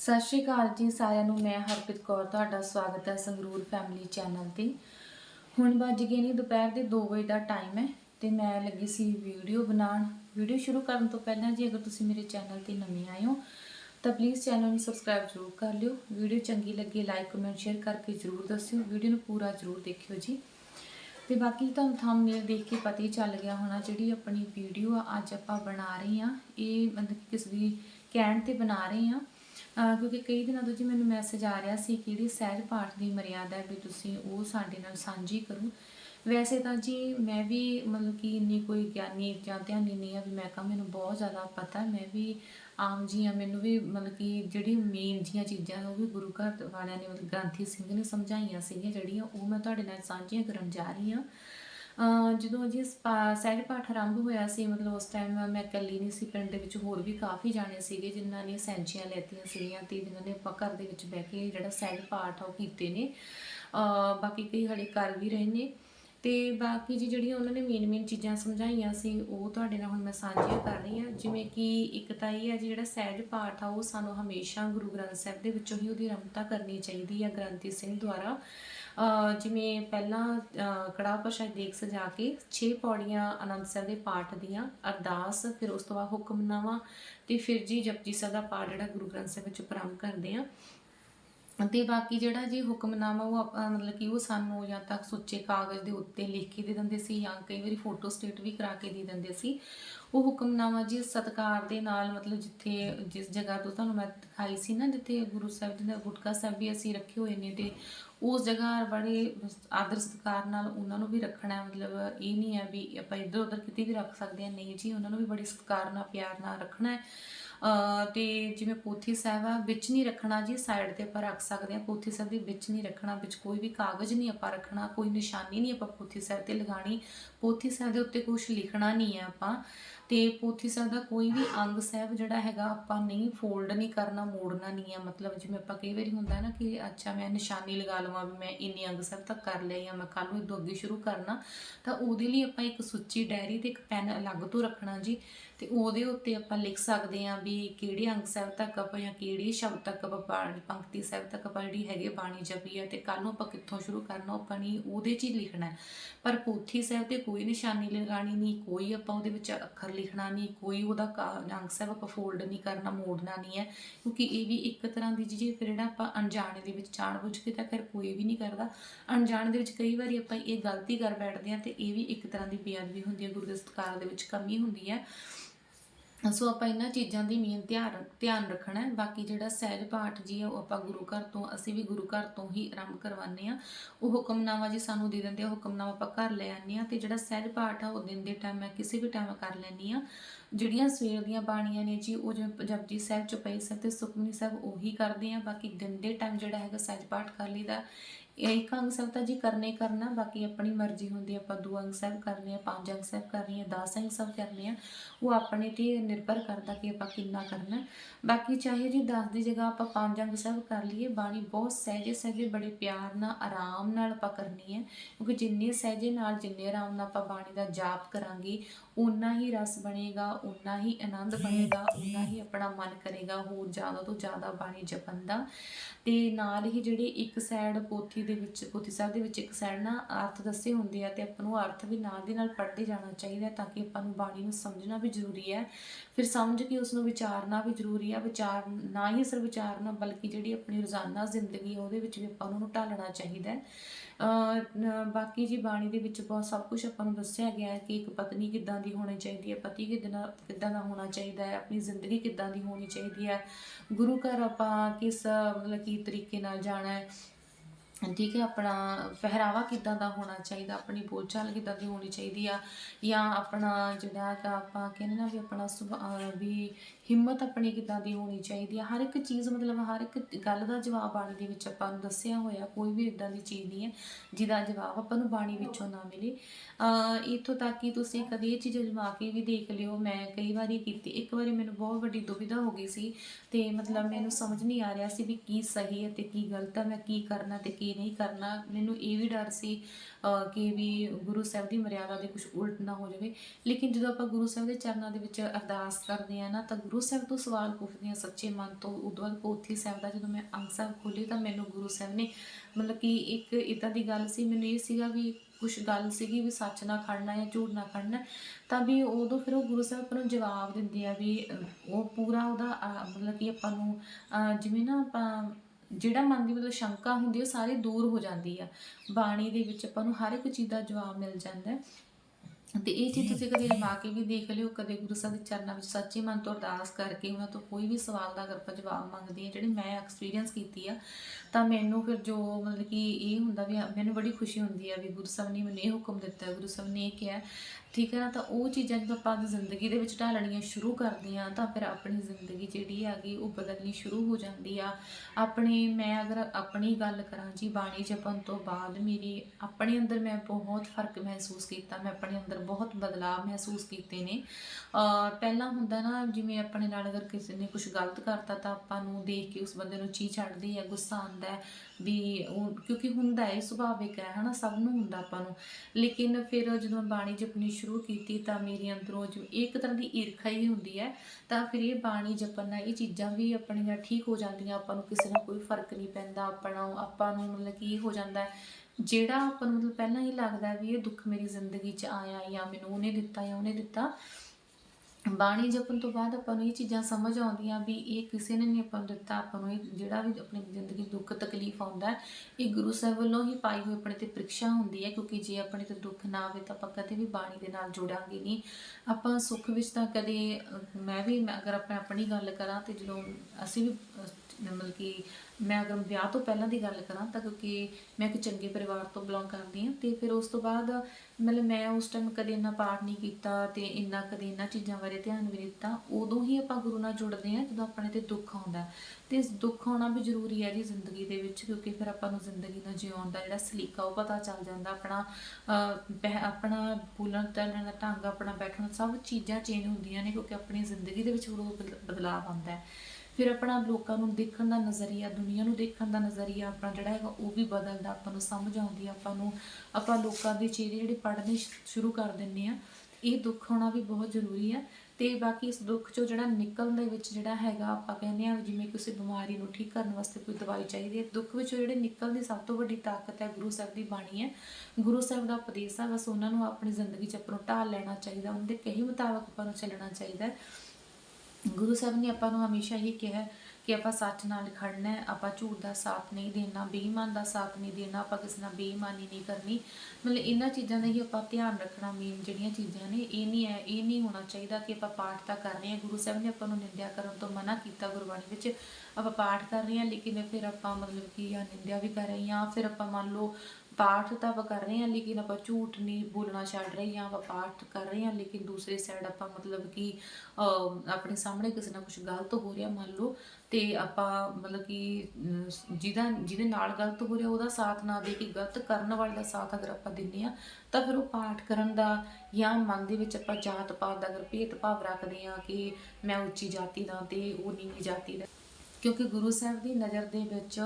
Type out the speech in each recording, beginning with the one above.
ਸਤਿ ਸ਼੍ਰੀ ਅਕਾਲ ਜੀ ਸਾਰਿਆਂ ਨੂੰ, ਮੈਂ ਹਰਪ੍ਰੀਤ ਕੌਰ, ਤੁਹਾਡਾ ਸਵਾਗਤ ਹੈ ਸੰਗਰੂਰ ਫੈਮਿਲੀ ਚੈਨਲ ਤੇ। ਹੁਣ ਵੱਜ ਗਏ ਨੇ ਦੁਪਹਿਰ ਦੇ 2 ਵਜੇ ਦਾ ਟਾਈਮ ਹੈ ਤੇ ਮੈਂ ਲੱਗੀ ਸੀ ਵੀਡੀਓ ਬਣਾਉਣ। ਵੀਡੀਓ ਸ਼ੁਰੂ ਕਰਨ ਤੋਂ ਪਹਿਲਾਂ ਜੀ ਅਗਰ ਤੁਸੀਂ ਮੇਰੇ ਚੈਨਲ ਤੇ ਨਵੇਂ ਆਏ ਹੋ, ਤਾਂ ਪਲੀਜ਼ ਚੈਨਲ ਨੂੰ ਸਬਸਕ੍ਰਾਈਬ ਜ਼ਰੂਰ ਕਰ ਲਿਓ। ਵੀਡੀਓ ਚੰਗੀ ਲੱਗੇ ਲਾਈਕ ਕਮੈਂਟ ਸ਼ੇਅਰ ਕਰਕੇ ਜ਼ਰੂਰ ਦੱਸਿਓ। ਵੀਡੀਓ ਨੂੰ ਪੂਰਾ ਜ਼ਰੂਰ ਦੇਖਿਓ ਜੀ। ਤੇ ਬਾਕੀ ਤੁਹਾਨੂੰ ਥੰਬਨੇਲ ਦੇਖ ਕੇ ਪਤਾ ਹੀ ਚੱਲ ਗਿਆ ਹੋਣਾ, ਜਿਹੜੀ ਆਪਣੀ ਵੀਡੀਓ ਆ, ਅੱਜ ਆਪਾਂ ਬਣਾ ਰਹੇ ਆ ਇਹ ਮਤਲਬ ਕਿ ਕਿਸ ਦੀ ਕਹਿਣ ਤੇ ਬਣਾ ਰਹੇ ਆ ਕਿਉਂਕਿ ਕਈ ਦਿਨਾਂ ਤੋਂ ਜੀ ਮੈਨੂੰ ਮੈਸੇਜ ਆ ਰਿਹਾ ਸੀ ਕਿ ਜਿਹੜੀ ਸਹਿਜ ਪਾਠ ਦੀ ਮਰਿਆਦਾ ਵੀ ਤੁਸੀਂ ਉਹ ਸਾਡੇ ਨਾਲ ਸਾਂਝੀ ਕਰੋ। ਵੈਸੇ ਤਾਂ ਜੀ ਮੈਂ ਵੀ ਮਤਲਬ ਕਿ ਇੰਨੀ ਕੋਈ ਗਿਆਨੀ ਜਾਂ ਧਿਆਨੀ ਨਹੀਂ ਆ ਵੀ ਮੈਂ ਕਹਾਂ ਮੈਨੂੰ ਬਹੁਤ ਜ਼ਿਆਦਾ ਪਤਾ, ਮੈਂ ਵੀ ਆਮ ਜੀ ਆ, ਮੈਨੂੰ ਵੀ ਮਤਲਬ ਕਿ ਜਿਹੜੀ ਮੇਨ ਜੀਆਂ ਚੀਜ਼ਾਂ ਉਹ ਵੀ ਗੁਰੂ ਘਰ ਵਾਲਿਆਂ ਨੇ ਮਤਲਬ ਗ੍ਰੰਥੀ ਸਿੰਘ ਨੇ ਸਮਝਾਈਆਂ ਸੀਗੀਆਂ ਜਿਹੜੀਆਂ, ਉਹ ਮੈਂ ਤੁਹਾਡੇ ਨਾਲ ਸਾਂਝੀਆਂ ਕਰਨ ਜਾ ਰਹੀ ਹਾਂ। ਜਦੋਂ ਜੀ ਸਹਿਜ ਪਾਠ ਆਰੰਭ ਹੋਇਆ ਸੀ, ਮਤਲਬ ਉਸ ਟਾਈਮ ਮੈਂ ਇਕੱਲੀ ਨਹੀਂ ਸੀ, ਪਿੰਡ ਦੇ ਵਿੱਚ ਹੋਰ ਵੀ ਕਾਫੀ ਜਾਣੇ ਸੀਗੇ, ਜਿਨ੍ਹਾਂ ਨੇ ਸੈਂਚੀਆਂ ਲੈਤੀਆਂ ਸੀਗੀਆਂ ਤੇ ਜਿਨ੍ਹਾਂ ਨੇ ਆਪਾਂ ਘਰ ਦੇ ਵਿੱਚ ਬਹਿ ਕੇ ਜਿਹੜਾ ਸਹਿਜ ਪਾਠ ਆ ਉਹ ਕੀਤੇ ਨੇ। ਬਾਕੀ ਕਈ ਹਲੇ ਕਰ ਵੀ ਰਹੇ ਨੇ ਤੇ ਬਾਕੀ ਜੀ ਜਿਹੜੀਆਂ ਉਹਨਾਂ ਨੇ ਮੇਨ ਮੇਨ ਚੀਜ਼ਾਂ ਸਮਝਾਈਆਂ ਸੀ, ਉਹ ਤੁਹਾਡੇ ਨਾਲ ਹੁਣ ਮੈਂ ਸਾਂਝੀਆਂ ਕਰ ਰਹੀ ਹਾਂ। ਜਿਵੇਂ ਕਿ ਇੱਕ ਤਾਂ ਇਹ ਹੈ ਜੀ ਜਿਹੜਾ ਸਹਿਜ ਪਾਠ ਆ, ਉਹ ਸਾਨੂੰ ਹਮੇਸ਼ਾ ਗੁਰੂ ਗ੍ਰੰਥ ਸਾਹਿਬ ਦੇ ਵਿੱਚੋਂ ਹੀ ਉਹਦੀ ਰਮਤਾ ਕਰਨੀ ਚਾਹੀਦੀ ਹੈ ਗ੍ਰੰਥੀ ਸਿੰਘ ਦੁਆਰਾ। ਜਿਵੇਂ ਪਹਿਲਾਂ, ਅਹ ਕੜਾਹ ਪ੍ਰਸ਼ਾਦ ਦੇਖ ਸਜਾ ਕੇ 6 ਪੌੜੀਆਂ ਆਨੰਦ ਸਾਹਿਬ ਦੇ ਪਾਠ ਦੀਆਂ, ਅਰਦਾਸ, ਫਿਰ ਉਸ ਤੋਂ ਬਾਅਦ ਹੁਕਮਨਾਮਾ ਤੇ ਫਿਰ ਜੀ ਜਪਜੀ ਸਾਹਿਬ ਦਾ ਪਾਠ ਜਿਹੜਾ ਗੁਰੂ ਗ੍ਰੰਥ ਸਾਹਿਬ ਵਿੱਚ ਪ੍ਰਾਰੰਭ ਕਰਦੇ ਆ ਤੇ ਬਾਕੀ ਜਿਹੜਾ ਜੀ ਹੁਕਮਨਾਮਾ ਉਹ ਮਤਲਬ ਕਿ ਉਹ ਸਾਨੂੰ ਜਾਂ ਤਾਂ ਸੁੱਚੇ ਕਾਗਜ਼ ਦੇ ਉੱਤੇ ਲਿਖ ਕੇ ਦੇ ਦਿੰਦੇ ਸੀ ਜਾਂ ਕਈ ਵਾਰੀ ਫੋਟੋ ਸਟੇਟ ਵੀ ਕਰਾ ਕੇ ਦੇ ਦਿੰਦੇ ਸੀ। ਉਹ ਹੁਕਮਨਾਮਾ ਜੀ ਸਤਕਾਰ ਦੇ ਨਾਲ ਮਤਲਬ ਜਿੱਥੇ, ਜਿਸ ਜਗ੍ਹਾ ਤੋਂ ਤੁਹਾਨੂੰ ਮੈਂ ਦਿਖਾਈ ਸੀ ਨਾ, ਜਿੱਥੇ ਗੁਰੂ ਸਾਹਿਬ ਜੀ ਦਾ ਗੁਟਕਾ ਸਾਹਿਬ ਵੀ ਅਸੀਂ ਰੱਖੇ ਹੋਏ ਨੇ ਤੇ ਉਸ ਜਗ੍ਹਾ ਬੜੇ ਆਦਰ ਸਤਿਕਾਰ ਨਾਲ ਉਹਨਾਂ ਨੂੰ ਵੀ ਰੱਖਣਾ ਮਤਲਬ ਇਹ ਨਹੀਂ ਹੈ ਵੀ ਆਪਾਂ ਇੱਧਰ ਉੱਧਰ ਕਿਤੇ ਵੀ ਰੱਖ ਸਕਦੇ ਹਾਂ, ਨਹੀਂ ਜੀ, ਉਹਨਾਂ ਨੂੰ ਵੀ ਬੜੇ ਸਤਿਕਾਰ ਨਾਲ, ਪਿਆਰ ਨਾਲ ਰੱਖਣਾ ਹੈ। ਤੇ ਜਿਵੇਂ ਪੋਥੀ ਸਾਹਿਬ ਆ, ਵਿੱਚ ਨਹੀਂ ਰੱਖਣਾ ਜੀ, ਸਾਈਡ ਤੇ ਆਪਾਂ ਰੱਖ ਸਕਦੇ ਹਾਂ, ਪੋਥੀ ਸਾਹਿਬ ਦੇ ਵਿੱਚ ਨਹੀਂ ਰੱਖਣਾ, ਵਿੱਚ ਕੋਈ ਵੀ ਕਾਗਜ਼ ਨਹੀਂ ਆਪਾਂ ਰੱਖਣਾ, ਕੋਈ ਨਿਸ਼ਾਨੀ ਨਹੀਂ ਆਪਾਂ ਪੋਥੀ ਸਾਹਿਬ ਤੇ ਲਗਾਣੀ ਪੋਥੀ ਸਾਹਿਬ ਦੇ ਉੱਤੇ ਕੁਝ ਲਿਖਣਾ ਨਹੀਂ ਹੈ ਆਪਾਂ। ਤੇ ਪੋਥੀ ਸਾਹਿਬ ਦਾ ਕੋਈ ਵੀ ਅੰਗ ਸਾਹਿਬ ਜਿਹੜਾ ਹੈਗਾ ਆਪਾਂ ਨਹੀਂ ਫੋਲਡ ਨਹੀਂ ਕਰਨਾ, ਮੋੜਨਾ ਨਹੀਂ ਆ। ਮਤਲਬ ਜਿਵੇਂ ਆਪਾਂ ਕਈ ਵਾਰੀ ਹੁੰਦਾ ਨਾ ਕਿ ਅੱਛਾ ਮੈਂ ਨਿਸ਼ਾਨੀ ਲਗਾ ਲਵਾਂ ਵੀ ਮੈਂ ਇੰਨੇ ਅੰਗ ਸਾਹਿਬ ਤੱਕ ਕਰ ਲਿਆ ਜਾਂ ਮੈਂ ਕੱਲ ਨੂੰ ਇਦੋਂ ਅੱਗੇ ਸ਼ੁਰੂ ਕਰਨਾ, ਤਾਂ ਉਹਦੇ ਲਈ ਆਪਾਂ ਇੱਕ ਸੁੱਚੀ ਡਾਇਰੀ ਤੇ ਇੱਕ ਪੈਨ ਅਲੱਗ ਤੋਂ ਰੱਖਣਾ ਜੀ। ਤੇ ਉਹਦੇ ਉੱਤੇ ਆਪਾਂ ਲਿਖ ਸਕਦੇ ਹਾਂ ਵੀ ਕਿਹੜੇ ਅੰਗ ਸਾਹਿਬ ਤੱਕ ਆਪਾਂ ਜਾਂ ਕਿਹੜੇ ਸ਼ਬਦ ਤੱਕ ਆਪਾਂ ਬਾਣੀ, ਪੰਕਤੀ ਸਾਹਿਬ ਤੱਕ ਆਪਾਂ ਜਿਹੜੀ ਹੈਗੇ ਹੈ ਬਾਣੀ ਜਪੀ ਹੈ ਤੇ ਕੱਲ ਨੂੰ ਆਪਾਂ ਕਿੱਥੋਂ ਸ਼ੁਰੂ ਕਰਨਾ, ਆਪਾਂ ਨੇ ਉਹਦੇ 'ਚ ਹੀ ਲਿਖਣਾ ਪਰ ਪੋਥੀ ਸਾਹਿਬ ਤੇ ਕੋਈ ਨਿਸ਼ਾਨੀ ਲਗਾਣੀ ਨਹੀਂ, ਕੋਈ ਆਪਾਂ ਉਹਦੇ ਵਿੱਚ ਅੱਖਰ ਲਿਖਣਾ ਨਹੀਂ, ਕੋਈ ਉਹਦਾ ਕਾ- ਅੰਗ ਸਾਹਿਬ ਆਪਾਂ ਫੋਲਡ ਨਹੀਂ ਕਰਨਾ, ਮੋੜਨਾ ਨਹੀਂ ਹੈ। ਕਿਉਂਕਿ ਇਹ ਵੀ ਇੱਕ ਤਰ੍ਹਾਂ ਦੀ ਜੀ ਫਿਰ ਜਿਹੜਾ ਆਪਾਂ ਅਣਜਾਣੇ ਦੇ ਵਿੱਚ ਜਾਣਬੁੱਝ ਕੇ ਤਾਂ ਫਿਰ ਕੋਈ ਵੀ ਨਹੀਂ ਕਰਦਾ। ਅਣਜਾਣ ਦੇ ਵਿੱਚ ਕਈ ਵਾਰੀ ਆਪਾਂ ਇਹ ਗਲਤੀ ਕਰ ਬੈਠਦੇ ਹਾਂ ਤੇ ਇਹ ਵੀ ਇੱਕ ਤਰ੍ਹਾਂ ਦੀ ਬੇਅਦਬੀ ਹੁੰਦੀ ਹੈ, ਗੁਰੂ ਦੇ ਸਤਿਕਾਰ ਦੇ ਵਿੱਚ ਕਮੀ ਹੁੰਦੀ ਹੈ। ਸੋ ਆਪਾਂ ਇਹਨਾਂ ਚੀਜ਼ਾਂ ਦੀ ਮੇਨ ਧਿਆਨ ਧਿਆਨ ਰੱਖਣਾ ਹੈ। ਬਾਕੀ ਜਿਹੜਾ ਸਹਿਜ ਪਾਠ ਜੀ ਆ, ਉਹ ਆਪਾਂ ਗੁਰੂ ਘਰ ਤੋਂ, ਅਸੀਂ ਵੀ ਗੁਰੂ ਘਰ ਤੋਂ ਹੀ ਆਰੰਭ ਕਰਵਾਉਂਦੇ ਆ ਉਹ ਹੁਕਮਨਾਮਾ ਜੀ ਸਾਨੂੰ ਦੇ ਦਿੰਦੇ ਆ ਹੁਕਮਨਾਮਾ ਆਪਾਂ ਘਰ ਲੈ ਆਉਂਦੇ ਆ ਤੇ ਜਿਹੜਾ ਸਹਿਜ ਪਾਠ ਆ, ਉਹ ਦਿਨ ਦੇ ਟਾਈਮ ਮੈਂ ਕਿਸੇ ਵੀ ਟਾਈਮ ਕਰ ਲੈਂਦੀ ਆ ਜਿਹੜੀਆਂ ਸਵੇਰ ਦੀਆਂ ਬਾਣੀਆਂ ਨੇ ਜੀ, ਉਹ ਜਿਵੇਂ ਜਪਜੀ ਸਾਹਿਬ, ਚੁਪਈ ਸਾਹਿਬ ਤੇ ਸੁਖਮਨੀ ਸਾਹਿਬ, ਉਹੀ ਕਰਦੇ ਆ ਬਾਕੀ ਦਿਨ ਦੇ ਟਾਈਮ ਜਿਹੜਾ ਹੈਗਾ, ਸਹਿਜ ਪਾਠ ਕਰ ਲਈਦਾ। ਇੱਕ ਅੰਗ ਸਾਹਿਬ ਤਾਂ ਜੀ ਕਰਨੇ ਹੀ ਕਰਨਾ, ਬਾਕੀ ਆਪਣੀ ਮਰਜ਼ੀ ਹੁੰਦੀ ਆਪਾਂ ਦੋ ਅੰਗ ਸਾਹਿਬ ਕਰਨੇ ਆ, ਪੰਜ ਅੰਗ ਸਾਹਿਬ ਕਰਨੇ ਆ 10 ਅੰਗ ਸਾਹਿਬ ਕਰਨੇ ਆ, ਉਹ ਆਪਣੇ ਤੇ ਨਿਰਭਰ ਕਰਦਾ ਕਿ ਆਪਾਂ ਕਿੰਨਾ ਕਰਨਾ। ਬਾਕੀ ਚਾਹੇ ਜੀ 10 ਦੀ ਜਗ੍ਹਾ ਆਪਾਂ ਪੰਜ ਅੰਗ ਸਾਹਿਬ ਕਰ ਲਈਏ, ਬਾਣੀ ਬਹੁਤ ਸਹਿਜੇ ਸਹਿਜੇ ਬੜੇ ਪਿਆਰ ਨਾਲ, ਆਰਾਮ ਨਾਲ ਆਪਾਂ ਕਰਨੀ ਹੈ ਕਿਉਂਕਿ ਜਿੰਨੇ ਸਹਿਜੇ ਨਾਲ, ਜਿੰਨੇ ਆਰਾਮ ਨਾਲ ਆਪਾਂ ਬਾਣੀ ਦਾ ਜਾਪ ਕਰਾਂਗੇ ਉਨਾ ਹੀ ਰਸ ਬਣੇਗਾ ਉਨਾ ਹੀ ਆਨੰਦ ਬਣੇਗਾ ਉਨਾ ਹੀ ਆਪਣਾ ਮਨ ਕਰੇਗਾ, ਹੋਰ ਜ਼ਿਆਦਾ ਤੋਂ ਜ਼ਿਆਦਾ ਬਾਣੀ ਜਪਣ ਦਾ। ਤੇ ਨਾਲ ਹੀ ਜਿਹੜੇ ਇੱਕ ਸਾਈਡ ਪੋਥੀ ਦੇ ਵਿੱਚ ਪੋਥੀ ਸਾਹਿਬ ਦੇ ਵਿੱਚ ਇੱਕ ਸਾਈਡ ਨਾ ਅਰਥ ਦੱਸੇ ਹੁੰਦੇ ਆ ਤੇ ਆਪਾਂ ਨੂੰ ਅਰਥ ਵੀ ਨਾਲ ਦੀ ਨਾਲ ਪੜ੍ਹਦੇ ਜਾਣਾ ਚਾਹੀਦਾ ਤਾਂ ਕਿ ਆਪਾਂ ਨੂੰ ਬਾਣੀ ਨੂੰ ਸਮਝਣਾ ਵੀ ਜ਼ਰੂਰੀ ਹੈ। ਫਿਰ ਸਮਝ ਕੇ ਉਸ ਨੂੰ ਵਿਚਾਰਨਾ ਵੀ ਜ਼ਰੂਰੀ ਹੈ। ਵਿਚਾਰ ਨਾ ਹੀ ਸਿਰਫ ਵਿਚਾਰਨਾ, ਬਲਕਿ ਜਿਹੜੀ ਆਪਣੀ ਰੋਜ਼ਾਨਾ ਜ਼ਿੰਦਗੀ ਉਹਦੇ ਵਿੱਚ ਵੀ ਆਪਾਂ ਉਹਨੂੰ ਢਾਲਣਾ ਚਾਹੀਦਾ ਬਾਕੀ ਜੀ ਬਾਣੀ ਦੇ ਵਿੱਚ ਬਹੁਤ ਸਭ ਕੁਝ ਆਪਾਂ ਨੂੰ ਦੱਸਿਆ ਗਿਆ ਹੈ ਕਿ ਇੱਕ ਪਤਨੀ ਕਿੱਦਾਂ ਦੀ ਹੋਣੀ ਚਾਹੀਦੀ ਹੈ, ਪਤੀ ਕਿੱਦਾਂ ਕਿੱਦਾਂ ਦਾ ਹੋਣਾ ਚਾਹੀਦਾ ਹੈ, ਆਪਣੀ ਜ਼ਿੰਦਗੀ ਕਿੱਦਾਂ ਦੀ ਹੋਣੀ ਚਾਹੀਦੀ ਹੈ। ਗੁਰੂ ਘਰ ਆਪਾਂ ਕਿਸ, ਮਤਲਬ ਕੀ ਤਰੀਕੇ ਨਾਲ ਜਾਣਾ ਹੈ ਠੀਕ ਹੈ, ਆਪਣਾ ਪਹਿਰਾਵਾ ਕਿੱਦਾਂ ਦਾ ਹੋਣਾ ਚਾਹੀਦਾ, ਆਪਣੀ ਬੋਲਚਾਲ ਕਿੱਦਾਂ ਦੀ ਹੋਣੀ ਚਾਹੀਦੀ ਆ, ਜਾਂ ਆਪਣਾ ਜਿਹੜਾ ਹੈਗਾ ਆਪਾਂ ਕਹਿੰਦੇ ਨਾ ਵੀ ਆਪਣਾ ਸੁਭਾਅ ਵੀ ਹਿੰਮਤ ਆਪਣੀ ਕਿੱਦਾਂ ਦੀ ਹੋਣੀ ਚਾਹੀਦੀ ਹੈ ਹਰ ਇੱਕ ਚੀਜ਼ ਮਤਲਬ ਹਰ ਇੱਕ ਗੱਲ ਦਾ ਜਵਾਬ ਬਾਣੀ ਦੇ ਵਿੱਚ ਆਪਾਂ ਨੂੰ ਦੱਸਿਆ ਹੋਇਆ, ਕੋਈ ਵੀ ਇਦਾਂ ਦੀ ਚੀਜ਼ ਨਹੀਂ ਹੈ ਜਿਹਦਾ ਜਵਾਬ ਆਪਾਂ ਨੂੰ ਬਾਣੀ ਵਿੱਚੋਂ ਨਾ ਮਿਲੇ। ਅਹ ਇੱਥੋਂ ਤੱਕ ਕਿ ਤੁਸੀਂ ਕਦੇ ਇਹ ਚੀਜ਼ ਅਜਮਾ ਕੇ ਵੀ ਦੇਖ ਲਿਓ। ਮੈਂ ਕਈ ਵਾਰੀ ਕੀਤੀ, ਇੱਕ ਵਾਰੀ ਮੈਨੂੰ ਬਹੁਤ ਵੱਡੀ ਦੁਵਿਧਾ ਹੋ ਗਈ ਸੀ ਤੇ ਮਤਲਬ ਮੈਨੂੰ ਸਮਝ ਨਹੀਂ ਆ ਰਿਹਾ ਸੀ ਵੀ ਕੀ ਸਹੀ ਹੈ ਤੇ ਕੀ ਗਲਤ ਹੈ, ਮੈਂ ਕੀ ਕਰਨਾ ਤੇ ਕੀ ਨਹੀਂ ਕਰਨਾ। ਮੈਨੂੰ ਇਹ ਵੀ ਡਰ ਸੀ ਕਿ ਵੀ ਗੁਰੂ ਸਾਹਿਬ ਦੀ ਮਰਿਆਦਾ ਦੇ ਕੁਝ ਉਲਟ ਨਾ ਹੋ ਜਾਵੇ। ਲੇਕਿਨ ਜਦੋਂ ਆਪਾਂ ਗੁਰੂ ਸਾਹਿਬ ਦੇ ਚਰਨਾਂ ਦੇ ਵਿੱਚ ਅਰਦਾਸ ਕਰਦੇ ਆ ਨਾ, ਤਾਂ ਗੁਰੂ ਸਾਹਿਬ ਤੋਂ ਸਵਾਲ ਪੁੱਛਦੇ ਹਾਂ ਸੱਚੇ ਮਨ ਤੋਂ, ਉਦੋਂ ਬਾਅਦ ਪੋਥੀ ਸਾਹਿਬ ਦਾ ਜਦੋਂ ਮੈਂ ਅੰਗ ਸਾਹਿਬ ਖੋਲੀ ਤਾਂ ਮੈਨੂੰ ਗੁਰੂ ਸਾਹਿਬ ਨੇ ਮਤਲਬ ਕਿ ਇੱਕ ਇਦਾਂ ਦੀ ਗੱਲ ਸੀ, ਮੈਨੂੰ ਇਹ ਸੀਗਾ ਵੀ ਕੁਝ ਗੱਲ ਸੀਗੀ ਵੀ ਸੱਚ ਨਾ ਖੜਨਾ ਜਾਂ ਝੂਠ ਨਾ ਖੜਨਾ, ਤਾਂ ਵੀ ਉਦੋਂ ਫਿਰ ਉਹ ਗੁਰੂ ਸਾਹਿਬ ਆਪਾਂ ਨੂੰ ਜਵਾਬ ਦਿੰਦੇ ਆ ਵੀ ਉਹ ਪੂਰਾ ਉਹਦਾ ਮਤਲਬ ਕਿ ਆਪਾਂ ਨੂੰ ਜਿਵੇਂ ਨਾ ਆਪਾਂ ਜਿਹੜਾ ਮਨ ਦੀ ਮਤਲਬ ਸ਼ੰਕਾ ਹੁੰਦੀ ਉਹ ਸਾਰੀ ਦੂਰ ਹੋ ਜਾਂਦੀ ਆ। ਬਾਣੀ ਦੇ ਵਿੱਚ ਆਪਾਂ ਨੂੰ ਹਰ ਇੱਕ ਚੀਜ਼ ਦਾ ਜਵਾਬ ਮਿਲ ਜਾਂਦਾ ਹੈ। ਤੇ ਇਹ ਚੀਜ਼ ਤੁਸੀਂ ਕਦੇ ਅਜਮਾ ਕੇ ਵੀ ਦੇਖ ਲਿਓ, ਕਦੇ ਗੁਰੂ ਸਾਹਿਬ ਦੇ ਚਰਨਾਂ ਵਿੱਚ ਸੱਚੇ ਮਨ ਤੋਂ ਅਰਦਾਸ ਕਰਕੇ ਉਹਨਾਂ ਤੋਂ ਕੋਈ ਵੀ ਸਵਾਲ ਦਾ ਅਗਰ ਆਪਾਂ ਜਵਾਬ ਮੰਗਦੇ ਆ ਜਿਹੜੀ ਮੈਂ ਐਕਸਪੀਰੀਅੰਸ ਕੀਤੀ ਆ, ਤਾਂ ਮੈਨੂੰ ਫਿਰ ਜੋ ਮਤਲਬ ਕਿ ਇਹ ਹੁੰਦਾ ਵੀ ਮੈਨੂੰ ਬੜੀ ਖੁਸ਼ੀ ਹੁੰਦੀ ਆ ਵੀ ਗੁਰੂ ਸਾਹਿਬ ਨੇ ਮੈਨੂੰ ਇਹ ਹੁਕਮ ਦਿੱਤਾ, ਗੁਰੂ ਸਾਹਿਬ ਨੇ ਇਹ ਕਿਹਾ। ਠੀਕ ਹੈ ਨਾ, ਤਾਂ ਉਹ ਚੀਜ਼ਾਂ ਜਦੋਂ ਆਪਾਂ ਜ਼ਿੰਦਗੀ ਦੇ ਵਿੱਚ ਢਾਲਣੀਆਂ ਸ਼ੁਰੂ ਕਰਦੇ ਆ ਤਾਂ ਫਿਰ ਆਪਣੀ ਜ਼ਿੰਦਗੀ ਜਿਹੜੀ ਹੈਗੀ ਉਹ ਬਦਲਣੀ ਸ਼ੁਰੂ ਹੋ ਜਾਂਦੀ ਆ। ਆਪਣੇ, ਮੈਂ ਅਗਰ ਆਪਣੀ ਗੱਲ ਕਰਾਂ ਜੀ, ਬਾਣੀ ਜਪਣ ਤੋਂ ਬਾਅਦ ਮੇਰੀ, ਆਪਣੇ ਅੰਦਰ ਮੈਂ ਬਹੁਤ ਫ਼ਰਕ ਮਹਿਸੂਸ ਕੀਤਾ, ਮੈਂ ਆਪਣੇ ਅੰਦਰ ਬਹੁਤ ਬਦਲਾਅ ਮਹਿਸੂਸ ਕੀਤੇ ਨੇ। ਪਹਿਲਾਂ ਹੁੰਦਾ ਨਾ, ਜਿਵੇਂ ਆਪਣੇ ਨਾਲ ਅਗਰ ਕਿਸੇ ਨੇ ਕੁਝ ਗਲਤ ਕਰਤਾ, ਤਾਂ ਆਪਾਂ ਨੂੰ ਦੇਖ ਕੇ ਉਸ ਬੰਦੇ ਨੂੰ ਚੀ ਚੜਦੀ ਹੈ, ਗੁੱਸਾ ਆਉਂਦਾ ਹੈ। ਵੀ ਉਹ, ਕਿਉਂਕਿ ਹੁੰਦਾ ਹੈ ਸੁਭਾਵਿਕ ਹੈ, ਹਨਾ, ਸਭ ਨੂੰ ਹੁੰਦਾ ਆਪਾਂ ਨੂੰ। ਲੇਕਿਨ ਫਿਰ ਜਦੋਂ ਬਾਣੀ ਜਪਣੀ ਸ਼ੁਰੂ ਕੀਤੀ ਤਾਂ ਮੇਰੇ ਅੰਦਰੋਂ ਜੋ ਇੱਕ ਤਰ੍ਹਾਂ ਦੀ ਈਰਖਾ ਹੀ ਹੁੰਦੀ ਹੈ, ਤਾਂ ਫਿਰ ਇਹ ਬਾਣੀ ਜਪਣ ਨਾਲ ਇਹ ਚੀਜ਼ਾਂ ਵੀ ਆਪਣੀਆਂ ਠੀਕ ਹੋ ਜਾਂਦੀਆਂ, ਆਪਾਂ ਨੂੰ ਕਿਸੇ ਨਾਲ ਕੋਈ ਫ਼ਰਕ ਨਹੀਂ ਪੈਂਦਾ, ਆਪਣਾ, ਆਪਾਂ ਨੂੰ ਮਤਲਬ ਕਿ ਇਹ ਹੋ ਜਾਂਦਾ ਹੈ। ਜਿਹੜਾ ਆਪਾਂ ਨੂੰ ਮਤਲਬ ਪਹਿਲਾਂ ਹੀ ਲੱਗਦਾ ਵੀ ਇਹ ਦੁੱਖ ਮੇਰੀ ਜ਼ਿੰਦਗੀ 'ਚ ਆਇਆ ਜਾਂ ਮੈਨੂੰ ਉਹਨੇ ਦਿੱਤਾ ਜਾਂ ਉਹਨੇ ਦਿੱਤਾ ਬਾਣੀ ਜਪਣ ਤੋਂ ਬਾਅਦ ਆਪਾਂ ਨੂੰ ਇਹ ਚੀਜ਼ਾਂ ਸਮਝ ਆਉਂਦੀਆਂ ਵੀ ਇਹ ਕਿਸੇ ਨੇ ਨਹੀਂ ਆਪਾਂ ਨੂੰ ਦਿੱਤਾ, ਆਪਾਂ ਨੂੰ ਇਹ ਜਿਹੜਾ ਵੀ ਆਪਣੀ ਜ਼ਿੰਦਗੀ ਦੁੱਖ ਤਕਲੀਫ ਆਉਂਦਾ ਇਹ ਗੁਰੂ ਸਾਹਿਬ ਵੱਲੋਂ ਹੀ ਪਾਈ ਹੋਈ ਆਪਣੇ ਤੇ ਪ੍ਰੀਖਿਆ ਹੁੰਦੀ ਹੈ, ਕਿਉਂਕਿ ਜੇ ਆਪਣੇ ਤੇ ਦੁੱਖ ਨਾ ਆਵੇ ਤਾਂ ਆਪਾਂ ਕਦੇ ਵੀ ਬਾਣੀ ਦੇ ਨਾਲ ਜੁੜਾਂਗੇ ਨਹੀਂ। ਆਪਾਂ ਸੁੱਖ ਵਿੱਚ ਤਾਂ ਕਦੇ ਮੈਂ ਵੀ ਅਗਰ ਆਪਾਂ ਆਪਣੀ ਗੱਲ ਕਰਾਂ ਤੇ ਜਦੋਂ ਅਸੀਂ ਵੀ ਮਤਲਬ ਕਿ ਮੈਂ ਅਗਰ ਵਿਆਹ ਤੋਂ ਪਹਿਲਾਂ ਦੀ ਗੱਲ ਕਰਾਂ ਤਾਂ ਕਿਉਂਕਿ ਮੈਂ ਇੱਕ ਚੰਗੇ ਪਰਿਵਾਰ ਤੋਂ ਬਿਲੋਂਗ ਕਰਦੀ ਹਾਂ ਤੇ ਫਿਰ ਉਸ ਤੋਂ ਬਾਅਦ ਮਤਲਬ ਮੈਂ ਉਸ ਟਾਈਮ ਕਦੇ ਇੰਨਾ ਪਾਠ ਨਹੀਂ ਕੀਤਾ ਤੇ ਇੰਨਾ ਕਦੇ ਇਹਨਾਂ ਚੀਜ਼ਾਂ ਬਾਰੇ ਧਿਆਨ ਵੀ ਨਹੀਂ ਦਿੱਤਾ, ਉਦੋਂ ਹੀ ਆਪਾਂ ਗੁਰੂ ਨਾਲ ਜੁੜਦੇ ਹਾਂ ਜਦੋਂ ਆਪਣੇ ਤੇ ਦੁੱਖ ਆਉਂਦਾ ਤੇ ਇਸ ਦੁੱਖ ਆਉਣਾ ਵੀ ਜ਼ਰੂਰੀ ਹੈ ਜੀ ਜ਼ਿੰਦਗੀ ਦੇ ਵਿੱਚ ਕਿਉਂਕਿ ਫਿਰ ਆਪਾਂ ਨੂੰ ਜ਼ਿੰਦਗੀ ਨੂੰ ਜਿਉਣ ਦਾ ਜਿਹੜਾ ਸਲੀਕਾ ਉਹ ਪਤਾ ਚੱਲ ਜਾਂਦਾ, ਆਪਣਾ ਆਪਣਾ ਬੋਲਣ ਚੱਲਣ ਦਾ ਢੰਗ, ਆਪਣਾ ਬੈਠਣਾ ਸਭ ਚੀਜ਼ਾਂ ਚੇਂਜ ਹੁੰਦੀਆਂ ਨੇ ਕਿਉਂਕਿ ਆਪਣੀ ਜ਼ਿੰਦਗੀ ਦੇ ਵਿੱਚ ਉਦੋਂ ਬਦ- ਬਦਲਾਅ ਆਉਂਦਾ ਹੈ। ਫਿਰ ਆਪਣਾ ਲੋਕਾਂ ਨੂੰ ਦੇਖਣ ਦਾ ਨਜ਼ਰੀਆ, ਦੁਨੀਆ ਨੂੰ ਦੇਖਣ ਦਾ ਨਜ਼ਰੀਆ ਆਪਣਾ ਜਿਹੜਾ ਹੈਗਾ ਉਹ ਵੀ ਬਦਲਦਾ, ਆਪਾਂ ਨੂੰ ਸਮਝ ਆਉਂਦੀ ਆ, ਆਪਾਂ ਨੂੰ, ਆਪਾਂ ਲੋਕਾਂ ਦੇ ਚਿਹਰੇ ਜਿਹੜੇ ਪੜ੍ਹਨੇ ਸ਼ੁਰੂ ਕਰ ਦਿੰਨੇ ਆ, ਇਹ ਦੁੱਖ ਹੋਣਾ ਵੀ ਬਹੁਤ ਜ਼ਰੂਰੀ ਆ ਤੇ ਬਾਕੀ ਇਸ ਦੁੱਖ ਚੋਂ ਜਿਹੜਾ ਨਿਕਲਣ ਦੇ ਵਿੱਚ ਜਿਹੜਾ ਹੈਗਾ ਆਪਾਂ ਕਹਿੰਦੇ ਆ ਜਿਵੇਂ ਕਿਸੇ ਬਿਮਾਰੀ ਨੂੰ ਠੀਕ ਕਰਨ ਵਾਸਤੇ ਕੋਈ ਦਵਾਈ ਚਾਹੀਦੀ ਹੈ, ਦੁੱਖ ਵਿੱਚੋਂ ਜਿਹੜੇ ਨਿਕਲਣ ਦੀ ਸਭ ਤੋਂ ਵੱਡੀ ਤਾਕਤ ਹੈ ਗੁਰੂ ਸਾਹਿਬ ਦੀ ਬਾਣੀ ਹੈ। ਗੁਰੂ ਸਾਹਿਬ ਦਾ ਉਪਦੇਸ਼ ਆ ਬਸ ਉਹਨਾਂ ਨੂੰ ਆਪਣੀ ਜ਼ਿੰਦਗੀ 'ਚ ਆਪਾਂ ਨੂੰ ਢਾਲ ਲੈਣਾ ਚਾਹੀਦਾ, ਉਹਨਾਂ ਦੇ ਕਹੀ ਮੁਤਾਬਕ ਆਪਾਂ ਨੂੰ ਚੱਲਣਾ ਚਾਹੀਦਾ ਗੁਰੂ ਸਾਹਿਬ ਨੇ ਆਪਾਂ ਨੂੰ ਹਮੇਸ਼ਾ ਹੀ ਕਿਹਾ ਕਿ ਆਪਾਂ ਸੱਚ ਨਾਲ ਖੜਨਾ ਹੈ, ਆਪਾਂ ਝੂਠ ਦਾ ਸਾਥ ਨਹੀਂ ਦੇਣਾ, ਬੇਈਮਾਨ ਦਾ ਸਾਥ ਨਹੀਂ ਦੇਣਾ, ਆਪਾਂ ਕਿਸੇ ਨਾਲ ਬੇਈਮਾਨੀ ਨਹੀਂ ਕਰਨੀ। ਮਤਲਬ ਇਹਨਾਂ ਚੀਜ਼ਾਂ ਦਾ ਹੀ ਆਪਾਂ ਧਿਆਨ ਰੱਖਣਾ ਮੇਨ ਜਿਹੜੀਆਂ ਚੀਜ਼ਾਂ ਨੇ, ਇਹ ਨਹੀਂ ਹੈ, ਇਹ ਨਹੀਂ ਹੋਣਾ ਚਾਹੀਦਾ ਕਿ ਆਪਾਂ ਪਾਠ ਤਾਂ ਕਰ ਰਹੇ ਹਾਂ। ਗੁਰੂ ਸਾਹਿਬ ਨੇ ਆਪਾਂ ਨੂੰ ਨਿੰਦਿਆ ਕਰਨ ਤੋਂ ਮਨਾ ਕੀਤਾ ਗੁਰਬਾਣੀ ਵਿੱਚ, ਆਪਾਂ ਪਾਠ ਕਰ ਰਹੇ ਹਾਂ, ਲੇਕਿਨ ਫਿਰ ਆਪਾਂ ਮਤਲਬ ਕਿ ਜਾਂ ਨਿੰਦਿਆ ਵੀ ਕਰ ਰਹੇ ਹਾਂ ਫਿਰ ਆਪਾਂ ਮੰਨ ਲਓ ਪਾਠ ਤਾਂ ਆਪਾਂ ਕਰ ਰਹੇ ਹਾਂ, ਲੇਕਿਨ ਆਪਾਂ ਝੂਠ ਨਹੀਂ ਬੋਲਣਾ ਛੱਡ ਰਹੇ ਹਾਂ ਆਪਾਂ ਪਾਠ ਕਰ ਰਹੇ ਹਾਂ, ਲੇਕਿਨ ਦੂਸਰੇ ਸਾਈਡ ਆਪਾਂ ਮਤਲਬ ਕਿ ਆਪਣੇ ਸਾਹਮਣੇ ਕਿਸੇ ਨਾਲ ਕੁਝ ਗਲਤ ਹੋ ਰਿਹਾ ਮੰਨ ਲਓ, ਤੇ ਆਪਾਂ ਮਤਲਬ ਕਿ ਜਿਹਦਾ, ਜਿਹਦੇ ਨਾਲ ਗਲਤ ਹੋ ਰਿਹਾ ਉਹਦਾ ਸਾਥ ਨਾ ਦੇ ਕੇ ਗਲਤ ਕਰਨ ਵਾਲੇ ਦਾ ਸਾਥ ਅਗਰ ਆਪਾਂ ਦਿੰਨੇ ਆ ਤਾਂ ਫਿਰ ਉਹ ਪਾਠ ਕਰਨ ਦਾ ਜਾਂ ਮਨ ਦੇ ਵਿੱਚ ਆਪਾਂ ਜਾਤ ਪਾਤ ਦਾ ਅਗਰ ਭੇਦ ਭਾਵ ਰੱਖਦੇ ਆ ਕਿ ਮੈਂ ਉੱਚੀ ਜਾਤੀ ਦਾ ਤੇ ਉਹ ਨੀਵੀਂ ਜਾਤੀ ਦਾ ਕਿਉਂਕਿ ਗੁਰੂ ਸਾਹਿਬ ਦੀ ਨਜ਼ਰ ਦੇ ਵਿੱਚ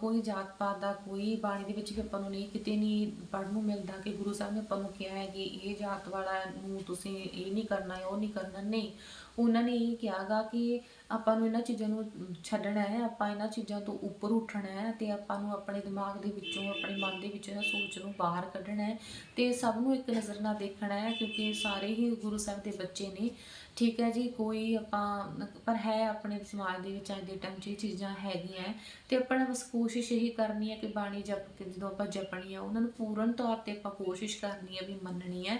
ਕੋਈ ਜਾਤ ਪਾਤ ਦਾ ਕੋਈ ਬਾਣੀ ਦੇ ਵਿੱਚ ਵੀ ਆਪਾਂ ਨੂੰ ਨਹੀਂ, ਕਿਤੇ ਨਹੀਂ ਪੜ੍ਹਨ ਨੂੰ ਮਿਲਦਾ ਕਿ ਗੁਰੂ ਸਾਹਿਬ ਨੇ ਆਪਾਂ ਨੂੰ ਕਿਹਾ ਹੈ ਕਿ ਇਹ ਜਾਤ ਵਾਲਾ ਨੂੰ ਤੁਸੀਂ ਇਹ ਨਹੀਂ ਕਰਨਾ ਉਹ ਨਹੀਂ ਕਰਨਾ। ਨਹੀਂ, ਉਹਨਾਂ ਨੇ ਇਹ ਕਿਹਾਗਾ ਕਿ ਆਪਾਂ ਨੂੰ ਇਹਨਾਂ ਚੀਜ਼ਾਂ ਨੂੰ ਛੱਡਣਾ ਹੈ, ਆਪਾਂ ਇਹਨਾਂ ਚੀਜ਼ਾਂ ਤੋਂ ਉੱਪਰ ਉੱਠਣਾ ਹੈ ਤੇ ਆਪਾਂ ਨੂੰ ਆਪਣੇ ਦਿਮਾਗ ਦੇ ਵਿੱਚੋਂ, ਆਪਣੇ ਮਨ ਦੇ ਵਿੱਚੋਂ ਇਹਨਾਂ ਸੋਚ ਨੂੰ ਬਾਹਰ ਕੱਢਣਾ ਹੈ ਤੇ ਸਭ ਨੂੰ ਇੱਕ ਨਜ਼ਰ ਨਾਲ ਦੇਖਣਾ ਹੈ ਕਿਉਂਕਿ ਸਾਰੇ ਹੀ ਗੁਰੂ ਸਾਹਿਬ ਦੇ ਬੱਚੇ ਨੇ। ਠੀਕ ਹੈ ਜੀ, ਕੋਈ ਆਪਾਂ, ਪਰ ਹੈ ਆਪਣੇ ਸਮਾਜ ਦੇ ਵਿੱਚ ਅੱਜ ਦੇ ਟਾਈਮ 'ਚ ਇਹ ਚੀਜ਼ਾਂ ਹੈਗੀਆਂ ਹੈ ਆਪਾਂ ਆਪਣਾ ਬਸ ਕੋਸ਼ਿਸ਼ ਇਹੀ ਕਰਨੀ ਹੈ ਕਿ ਬਾਣੀ ਜਪ ਕੇ ਜਦੋਂ ਆਪਾਂ ਜਪਣੀ ਆ, ਉਹਨਾਂ ਨੂੰ ਪੂਰਨ ਤੌਰ ਤੇ ਆਪਾਂ ਕੋਸ਼ਿਸ਼ ਕਰਨੀ ਹੈ ਵੀ ਮੰਨਣੀ ਹੈ।